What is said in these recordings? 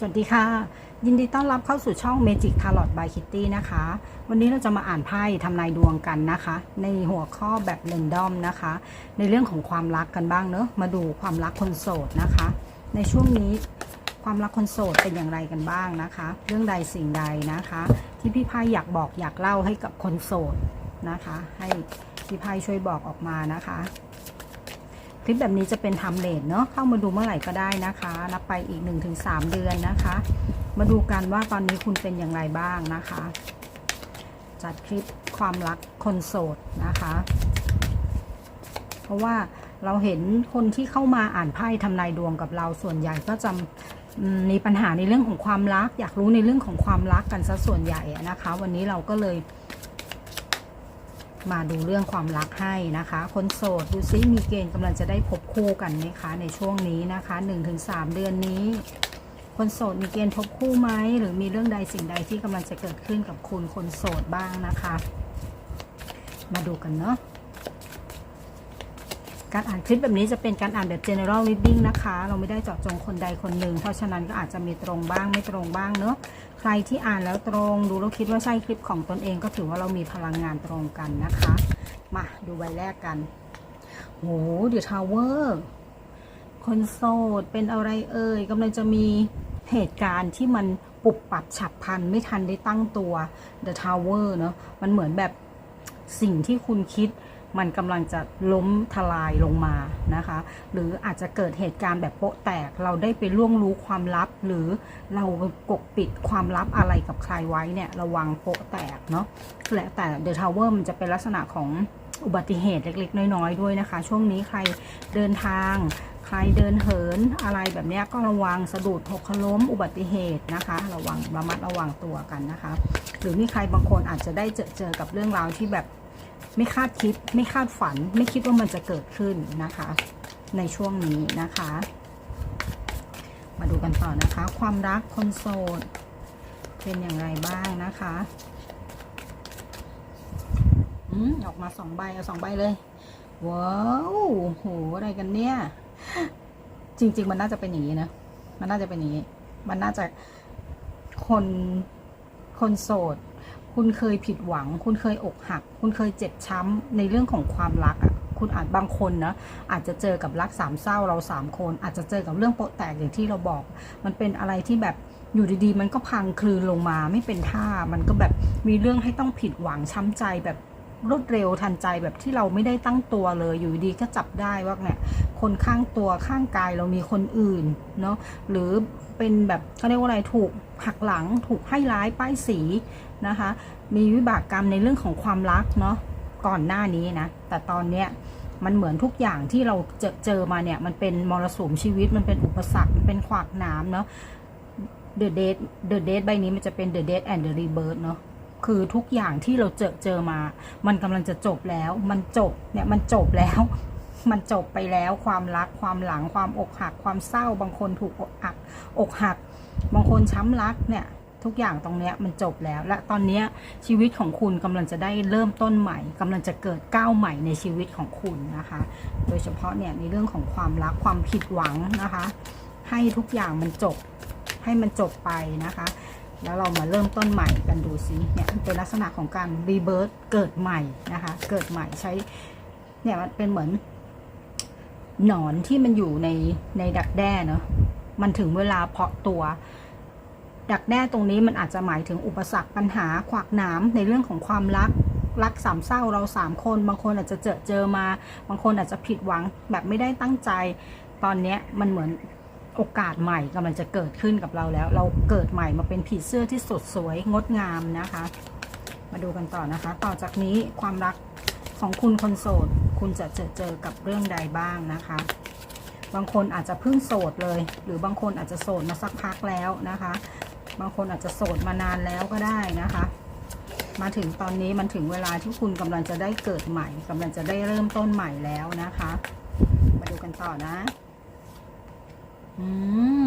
สวัสดีค่ะ ยินดีต้อนรับเข้าสู่ช่อง Magic Tarot by Kitty นะคะ วันนี้เราจะมาอ่านไพ่ทำนายดวงกันนะคะ ในหัวข้อแบบเรนดอมนะคะ ในเรื่องของความรักกันบ้างเนอะมาดูความรักคนโสดนะคะ ในช่วงนี้ความรักคนโสดเป็นอย่างไรกันบ้างนะคะ เรื่องใดสิ่งใดนะคะ ที่พี่ไพ่อยากบอกอยากเล่าให้กับคนโสดนะคะ ให้พี่ไพ่ช่วยบอกออกมานะคะ คลิปแบบนี้จะเป็นไทม์เลนเนาะเข้ามาดูเมื่อไหร่ก็ได้นะคะ นับไปอีก 1-3 เดือนนะคะ มาดูกันว่าตอนนี้คุณเป็นอย่างไรบ้างนะคะ จัดคลิปความรักคนโสดนะคะ เพราะว่าเราเห็นคนที่เข้ามาอ่านไพ่ทำนายดวงกับเราส่วนใหญ่ก็จะมีปัญหาในเรื่องของความรัก อยากรู้ในเรื่องของความรักกันซะส่วนใหญ่นะคะ วันนี้เราก็เลย มาดูเรื่องความรักให้นะคะ คนโสดดูซิมีเกณฑ์กำลังจะได้พบคู่กันไหมคะ ในช่วงนี้นะคะ 1-3 เดือนนี้ คนโสดมีเกณฑ์พบคู่ไหมหรือมีเรื่องใดสิ่งใดที่กำลังจะเกิดขึ้นกับคุณคนโสดบ้างนะคะ มาดูกันเนาะ การอ่านคลิปแบบนี้จะเป็นการอ่านแบบ general reading นะคะ เราไม่ได้เจาะจงคนใดคนหนึ่ง เพราะฉะนั้นก็อาจจะมีตรงบ้างไม่ตรงบ้างเนาะใครที่อ่านแล้วตรงดูแล้วคิดว่าใช่คลิปของตนเองก็ถือว่าเรามีพลังงานตรงกันนะคะ มาดูใบแรกกันโหเดี๋ยวทาวเวอร์คนโสดเป็นอะไรเอ่ยกำลังจะมีเหตุการณ์ที่มันปุบปับฉับพลันไม่ทันได้ตั้งตัว The Tower เนอะมันเหมือนแบบสิ่งที่คุณคิด มันกำลังจะล้มทลายลงมานะคะ หรืออาจจะเกิดเหตุการณ์แบบโป๊ะแตก เราได้ไปล่วงรู้ความลับ หรือเราปกปิดความลับอะไรกับใครไว้เนี่ยระวังโป๊ะแตกเนาะและแต่ The Tower มันจะเป็นลักษณะของอุบัติเหตุเล็กๆ น้อยๆ ด้วยนะคะ ช่วงนี้ใครเดินทาง ใครเดินเหินอะไรแบบนี้ก็ระวังสะดุดหกล้มอุบัติเหตุนะคะ ระวังระมัดระวังตัวกันนะคะ หรือมีใครบางคนอาจจะได้เจอเจอกับเรื่องราวที่แบบ ไม่คาดคิด ไม่คาดฝัน ไม่คิดว่ามันจะเกิดขึ้นนะคะ ในช่วงนี้นะคะ มาดูกันต่อนะคะ ความรักคนโสดเป็นอย่างไรบ้างนะคะอืมออกมาสองใบเอาสองใบเลย ว้าวโหอะไรกันเนี่ย จริง ๆ มันน่าจะเป็นอย่างนี้นะ มันน่าจะเป็นอย่างนี้ มันน่าจะคนคนโสด คุณเคยผิดหวัง คุณเคยอกหัก คุณเคยเจ็บช้ำในเรื่องของความรักอะ่ะคุณอาจบางคนนะอาจจะเจอกับรักสามเศร้าเราสามคน อาจจะเจอกับเรื่องโปะแตกอย่างที่เราบอก มันเป็นอะไรที่แบบอยู่ดีๆ มันก็พังคลืนลงมาไม่เป็นท่า มันก็แบบมีเรื่องให้ต้องผิดหวังช้ำใจแบบ รวดเร็วทันใจแบบที่เราไม่ได้ตั้งตัวเลยอยู่ดีก็จับได้ว่าเนี่ยคนข้างตัวข้างกายเรามีคนอื่นเนาะหรือเป็นแบบเขาเรียกว่าอะไรถูกหักหลังถูกให้ร้ายป้ายสีนะคะ มีวิบากกรรมในเรื่องของความรักเนาะก่อนหน้านี้นะ แต่ตอนเนี้ยมันเหมือนทุกอย่างที่เราเจอเจอมาเนี่ย มันเป็นมรสุมชีวิตมันเป็นอุปสรรค มันเป็นขวากหน้ำเนาะ The Date The Date ใบนี้มันจะเป็น The Date and the Rebirth เนาะ คือทุกอย่างที่เราเจอเจอมา มันกำลังจะจบแล้ว มันจบเนี่ยมันจบแล้ว มันจบไปแล้วความรักความหลังความอกหัก ความเศร้าบางคนถูกอกหักอกหัก บางคนช้ำรักเนี่ยทุกอย่างตรงเนี้ยมันจบแล้ว และตอนเนี้ยชีวิตของคุณกำลังจะได้เริ่มต้นใหม่กำลังจะเกิดก้าวใหม่ในชีวิตของคุณนะคะ โดยเฉพาะเนี่ยในเรื่องของความรักความผิดหวังนะคะ ให้ทุกอย่างมันจบให้มันจบไปนะคะ แล้วเรามาเริ่มต้นใหม่กันดูซิเนี่ยมันเป็นลักษณะของการรีเบิร์ตเกิดใหม่นะคะ เกิดใหม่ใช้เนี่ยมันเป็นเหมือน หนอนที่มันอยู่ในในดักแด้เนาะมันถึงเวลาเพาะตัว ดักแด้ตรงนี้มันอาจจะหมายถึงอุปสรรคปัญหาขวากหนามในเรื่องของความรักรักสามเศร้าเราสามคนบางคนอาจจะเจอเจอมา บางคนอาจจะผิดหวังแบบไม่ได้ตั้งใจ ตอนเนี้ยมันเหมือน โอกาสใหม่กำลังจะเกิดขึ้นกับเราแล้ว เราเกิดใหม่มาเป็นผีเสื้อที่สดสวยงดงามนะคะ มาดูกันต่อนะคะ ต่อจากนี้ความรักของคุณคนโสด คุณจะเจอเจอกับเรื่องใดบ้างนะคะ บางคนอาจจะเพิ่งโสดเลย หรือบางคนอาจจะโสดมาสักพักแล้วนะคะ บางคนอาจจะโสดมานานแล้วก็ได้นะคะ มาถึงตอนนี้มันถึงเวลาที่คุณกำลังจะได้เกิดใหม่กำลังจะได้เริ่มต้นใหม่แล้วนะคะ มาดูกันต่อนะ อืม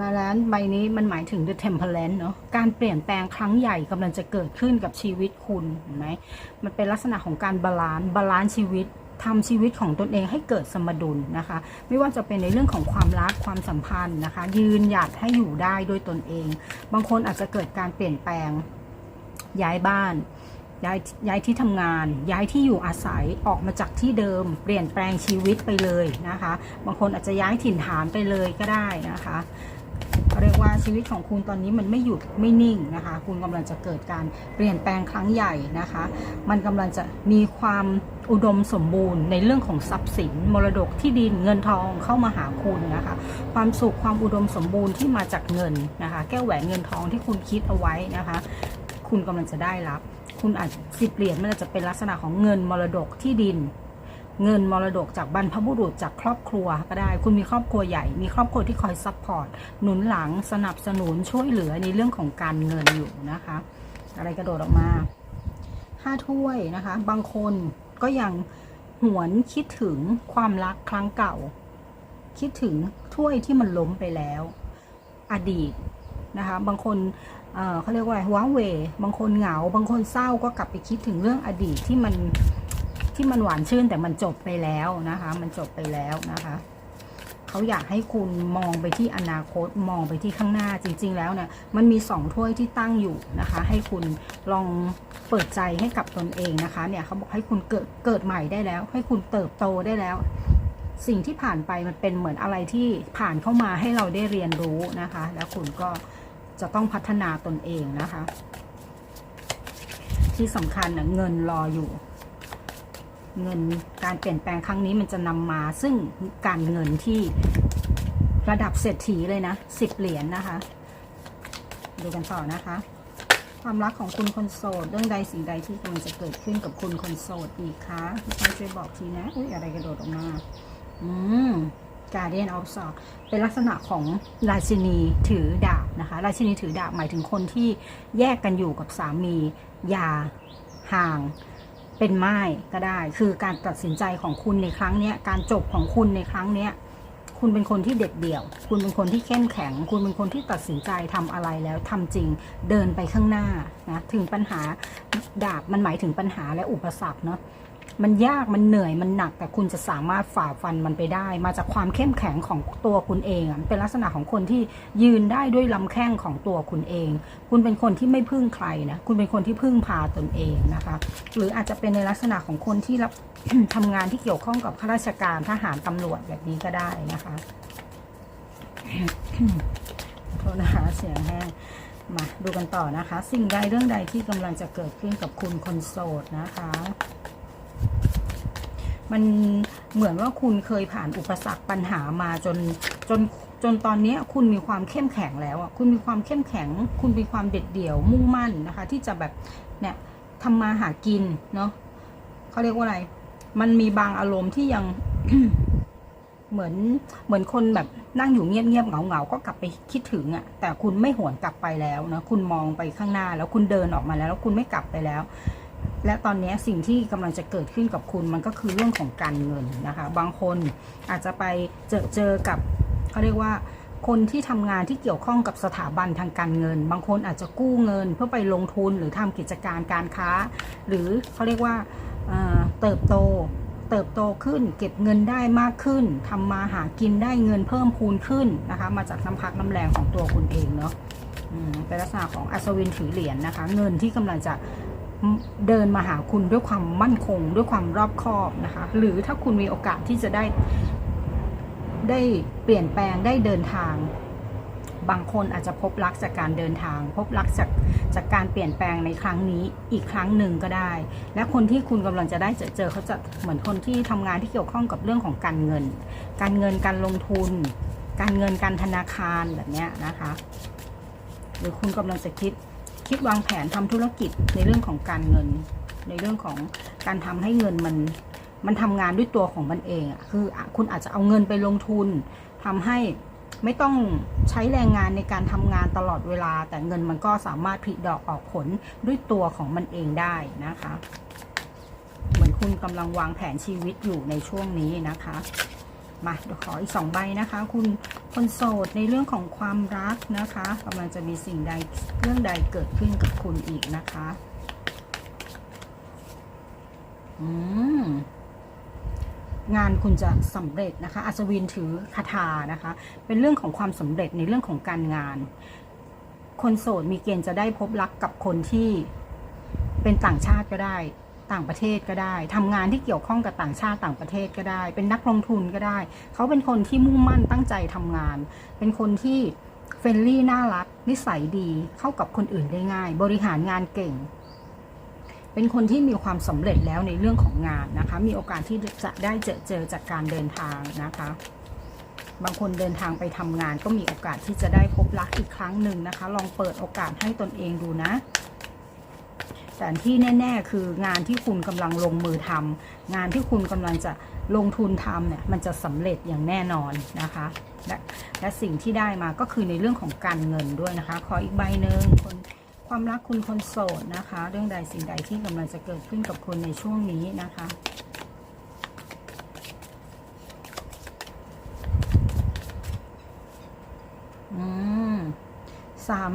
บาลานซ์ใบนี้มันหมายถึง the temperance เนาะการเปลี่ยนแปลงครั้งใหญ่กำลังจะเกิดขึ้นกับชีวิตคุณเห็นไหมมันเป็นลักษณะของการบาลานซ์บาลานซ์ชีวิตทำชีวิตของตนเองให้เกิดสมดุลนะคะ ไม่ว่าจะเป็นในเรื่องของความรักความสัมพันธ์นะคะ ยืนหยัดให้อยู่ได้ด้วยตนเอง บางคนอาจจะเกิดการเปลี่ยนแปลงย้ายบ้าน ย้ายย้ายที่ทำงาน ย้ายที่อยู่อาศัยออกมาจากที่เดิม เปลี่ยนแปลงชีวิตไปเลยนะคะ บางคนอาจจะย้ายถิ่นฐานไปเลยก็ได้นะคะเขาเรียกว่าชีวิตของคุณตอนนี้มันไม่หยุดไม่นิ่งนะคะ คุณกำลังจะเกิดการเปลี่ยนแปลงครั้งใหญ่นะคะ มันกำลังจะมีความอุดมสมบูรณ์ในเรื่องของทรัพย์สิน มรดกที่ดินเงินทองเข้ามาหาคุณนะคะ ความสุขความอุดมสมบูรณ์ที่มาจากเงินนะคะ แก้วแหวนเงินทองที่คุณคิดเอาไว้นะคะ คุณกำลังจะได้รับ คุณอาจสิบเหรียญมันอาจจะเป็นลักษณะของเงินมรดกที่ดิน เงินมรดกจากบรรพบุรุษจากครอบครัวก็ได้ คุณมีครอบครัวใหญ่มีครอบครัวที่คอยซัพพอร์ตหนุนหลังสนับสนุนช่วยเหลือในเรื่องของการเงินอยู่นะคะ อะไรกระโดดออกมาห้าถ้วยนะคะ บางคนก็ยังหวนคิดถึงความรักครั้งเก่า คิดถึงถ้วยที่มันล้มไปแล้ว อดีตนะคะ บางคน เขาเรียกว่าอะไรว้าเวบางคนเหงา บางคนเศร้าก็กลับไปคิดถึงเรื่องอดีตที่มันที่มันหวานชื่นแต่มันจบไปแล้วนะคะ มันจบไปแล้วนะคะเขาอยากให้คุณมองไปที่อนาคตมองไปที่ข้างหน้าจริง ๆ แล้วเนี่ยมันมีสองถ้วยที่ตั้งอยู่นะคะ ให้คุณลองเปิดใจให้กับตนเองนะคะเนี่ยเขาบอกให้คุณเกิดเกิดใหม่ได้แล้ว ให้คุณเติบโตได้แล้ว สิ่งที่ผ่านไปมันเป็นเหมือนอะไรที่ผ่านเข้ามาให้เราได้เรียนรู้นะคะ แล้วคุณก็ จะต้องพัฒนาตนเองนะคะ ที่สำคัญนะเงินรออยู่ เงินการเปลี่ยนแปลงครั้งนี้มันจะนำมาซึ่งการเงินที่ระดับเศรษฐีเลยนะสิบเหรียญนนะคะ ดูกันต่อนะคะ ความรักของคุณคนโสด เรื่องใดสิ่งใดที่กำลังจะเกิดขึ้นกับคุณคนโสดอีกคะพี่ช่วยบอกทีนะอุ้ยอะไรกระโดดออกมา อืม Guardian of Swords เป็นลักษณะของราชินีถือดาบนะคะ ราชินีถือดาบหมายถึงคนที่แยกกันอยู่กับสามีอย่าห่างเป็นไม้ก็ได้ คือการตัดสินใจของคุณในครั้งนี้การจบของคุณในครั้งนี้คุณเป็นคนที่เด็ดเดี่ยว คุณเป็นคนที่เข้มแข็ง คุณเป็นคนที่ตัดสินใจทำอะไรแล้วทำจริง เดินไปข้างหน้านะ ถึงปัญหาดาบมันหมายถึงปัญหาและอุปสรรคเนาะ มันยากมันเหนื่อยมันหนัก แต่คุณจะสามารถฝ่าฟันมันไปได้ มาจากความเข้มแข็งของตัวคุณเองอะเป็นลักษณะของคนที่ยืนได้ด้วยลำแข้งของตัวคุณเอง คุณเป็นคนที่ไม่พึ่งใครนะคุณเป็นคนที่พึ่งพาตนเองนะคะ หรืออาจจะเป็นในลักษณะของคนที่รับทำงานที่เกี่ยวข้องกับข้าราชการทหารตำรวจแบบนี้ก็ได้นะคะโทษนะคะเสียงแห้งมาดูกันต่อนะคะ สิ่งใดเรื่องใดที่กำลังจะเกิดขึ้นกับคุณคนโสดนะคะ มันเหมือนว่าคุณเคยผ่านอุปสรรคปัญหามาจนจนจนตอนนี้คุณมีความเข้มแข็งแล้วอะคุณมีความเข้มแข็ง คุณมีความเด็ดเดี่ยวมุ่งมั่นนะคะ ที่จะแบบเนี่ยทำมาหากินเนาะเขาเรียกว่าอะไร มันมีบางอารมณ์ที่ยังเหมือนเหมือนคนแบบนั่งอยู่เงียบๆเหงาๆก็กลับไปคิดถึงอะ่ะแต่คุณไม่หวนกลับไปแล้วนะคุณมองไปข้างหน้าแล้วคุณเดินออกมาแล้วแล้วคุณไม่กลับไปแล้ว และตอนนี้สิ่งที่กำลังจะเกิดขึ้นกับคุณมันก็คือเรื่องของการเงินนะคะ บางคนอาจจะไปเจอเจอกับเขาเรียกว่าคนที่ทำงานที่เกี่ยวข้องกับสถาบันทางการเงิน บางคนอาจจะกู้เงินเพื่อไปลงทุนหรือทำกิจการการค้า หรือเขาเรียกว่าเเติบโตเติบโตขึ้น เก็บเงินได้มากขึ้นทำมาหากินได้เงินเพิ่มพูนขึ้นนะคะ มาจากน้ำพักน้ำแรงของตัวคุณเองเนาะเป็นลักษณะของอัศวินถือเหรียญนะคะ เงินที่กำลังจะ เดินมาหาคุณด้วยความมั่นคง ด้วยความรอบคอบนะคะ หรือถ้าคุณมีโอกาสที่จะได้ ได้เปลี่ยนแปลงได้เดินทาง บางคนอาจจะพบรักจากการเดินทาง พบรักจากจากการเปลี่ยนแปลงในครั้งนี้อีกครั้งหนึ่งก็ได้ และคนที่คุณกำลังจะได้เจอเจอเขาจะเหมือนคนที่ทำงานที่เกี่ยวข้องกับเรื่องของการเงิน การเงินการลงทุน การเงินการธนาคารแบบนี้นะคะ หรือคุณกำลังจะคิด คิดวางแผนทำธุรกิจในเรื่องของการเงิน ในเรื่องของการทำให้เงินมันมันทำงานด้วยตัวของมันเองอะคือคุณอาจจะเอาเงินไปลงทุนทำให้ไม่ต้องใช้แรงงานในการทำงานตลอดเวลา แต่เงินมันก็สามารถผลิดอกออกผลด้วยตัวของมันเองได้นะคะ เหมือนคุณกำลังวางแผนชีวิตอยู่ในช่วงนี้นะคะ มาเดี๋ยวขออีกสองใบนะคะ คุณคนโสดในเรื่องของความรักนะคะกำลังจะมีสิ่งใดเรื่องใดเกิดขึ้นกับคุณอีกนะคะอืมงานคุณจะสำเร็จนะคะ อัศวินถือคาถานะคะ เป็นเรื่องของความสำเร็จในเรื่องของการงาน คนโสดมีเกณฑ์จะได้พบรักกับคนที่เป็นต่างชาติก็ได้ ต่างประเทศก็ได้ทำงานที่เกี่ยวข้องกับต่างชาติต่างประเทศก็ได้ เป็นนักลงทุนก็ได้ เขาเป็นคนที่มุ่งมั่นตั้งใจทำงาน เป็นคนที่เฟรนลี่น่ารัก นิสัยดีเข้ากับคนอื่นได้ง่าย บริหารงานเก่ง เป็นคนที่มีความสำเร็จแล้วในเรื่องของงานนะคะ มีโอกาสที่จะได้เจอเจอจากการเดินทางนะคะบางคนเดินทางไปทำงานก็มีโอกาสที่จะได้พบรักอีกครั้งหนึ่งนะคะ ลองเปิดโอกาสให้ตนเองดูนะ แต่ที่แน่ ๆ คืองานที่คุณกำลังลงมือทำงานที่คุณกำลังจะลงทุนทำเนี่ยมันจะสำเร็จอย่างแน่นอนนะคะและและสิ่งที่ได้มาก็คือในเรื่องของการเงินด้วยนะคะ ขออีกใบหนึ่งคนความรักคุณคนโสดนะคะ เรื่องใดสิ่งใดที่กำลังจะเกิดขึ้นกับคุณในช่วงนี้นะคะอืมสาม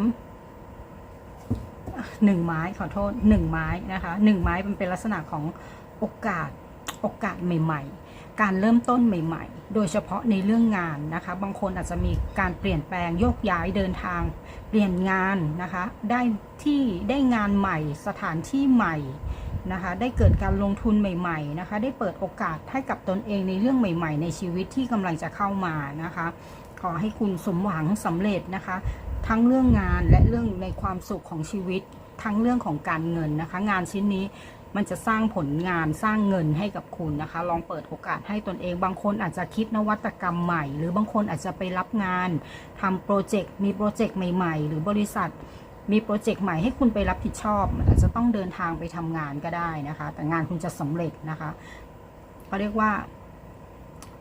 หนึ่งไม้ขอโทษหนึ่งไม้นะคะหนึ่งไม้มันเป็นลักษณะของโอกาสโอกาสใหม่ ๆ การเริ่มต้นใหม่ ๆ โดยเฉพาะในเรื่องงานนะคะ บางคนอาจจะมีการเปลี่ยนแปลงโยกย้ายเดินทาง เปลี่ยนงานนะคะ ได้ที่ได้งานใหม่ สถานที่ใหม่นะคะ ได้เกิดการลงทุนใหม่ๆนะคะ ได้เปิดโอกาสให้กับตนเองในเรื่องใหม่ ๆ ในชีวิตที่กำลังจะเข้ามานะคะ ขอให้คุณสมหวังสำเร็จนะคะ ทั้งเรื่องงานและเรื่องในความสุขของชีวิต ทั้งเรื่องของการเงินนะคะ งานชิ้นนี้มันจะสร้างผลงานสร้างเงินให้กับคุณนะคะ ลองเปิดโอกาสให้ตนเอง บางคนอาจจะคิดนวัตกรรมใหม่ หรือบางคนอาจจะไปรับงานทำโปรเจกต์มีโปรเจกต์ใหม่ ๆ หรือบริษัทมีโปรเจกต์ใหม่ให้คุณไปรับผิดชอบอาจจะต้องเดินทางไปทำงานก็ได้นะคะ แต่งานคุณจะสำเร็จนะคะเขาเรียกว่า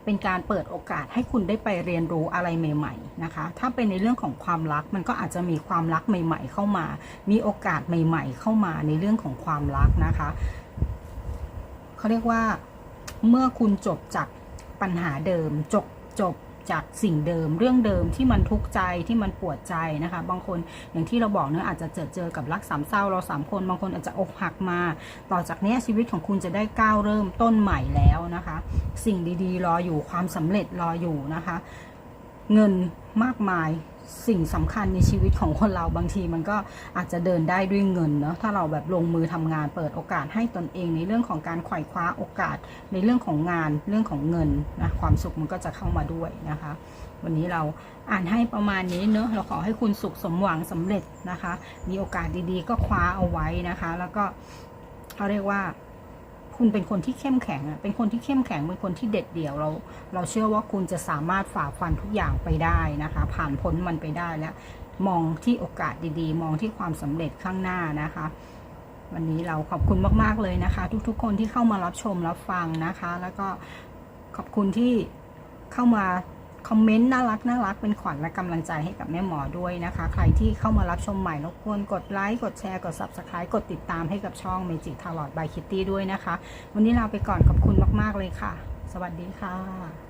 เป็นการเปิดโอกาสให้คุณได้ไปเรียนรู้อะไรใหม่ ๆ นะคะ ถ้าเป็นในเรื่องของความรักมันก็อาจจะมีความรักใหม่ ๆ เข้ามา มีโอกาสใหม่ ๆ เข้ามาในเรื่องของความรักนะคะเขาเรียกว่าเมื่อคุณจบจากปัญหาเดิม จบจบ จากสิ่งเดิมเรื่องเดิมที่มันทุกข์ใจที่มันปวดใจนะคะ บางคนอย่างที่เราบอกเนื้ออาจจะเจอเจอกับรักสามเศร้าเราสามคนบางคนอาจจะอกหักมา ต่อจากนี้ชีวิตของคุณจะได้ก้าวเริ่มต้นใหม่แล้วนะคะ สิ่งดีๆ รออยู่ความสำเร็จรออยู่นะคะ เงินมากมาย สิ่งสำคัญในชีวิตของคนเราบางทีมันก็อาจจะเดินได้ด้วยเงินเนาะถ้าเราแบบลงมือทำงานเปิดโอกาสให้ตนเองในเรื่องของการไขว่คว้าโอกาสในเรื่องของงานเรื่องของเงินนะความสุขมันก็จะเข้ามาด้วยนะคะ วันนี้เราอ่านให้ประมาณนี้เนอะเราขอให้คุณสุขสมหวังสำเร็จนะคะ มีโอกาสดีๆ ก็คว้าเอาไว้นะคะ แล้วก็เขาเรียกว่า คุณเป็นคนที่เข้มแข็งอะเป็นคนที่เข้มแข็งเป็นคนที่เด็ดเดี่ยวเรา เราเชื่อว่าคุณจะสามารถฝ่าฟันทุกอย่างไปได้นะคะ ผ่านพ้นมันไปได้แล้ว มองที่โอกาสดีๆ มองที่ความสำเร็จข้างหน้านะคะ วันนี้เราขอบคุณมากๆเลยนะคะ ทุกๆ คนที่เข้ามารับชมรับฟังนะคะ แล้วก็ขอบคุณที่เข้ามา คอมเมนต์น่ารักน่ารักเป็นขวัญและกำลังใจให้กับแม่หมอด้วยนะคะ ใครที่เข้ามารับชมใหม่รบกวนกดไลค์กดแชร์กด subscribe กดติดตามให้กับช่องเมจิทาร์ลอดบายคิตตี้ด้วยนะคะ วันนี้ลาไปก่อนขอบคุณมาก ๆ เลยค่ะ สวัสดีค่ะ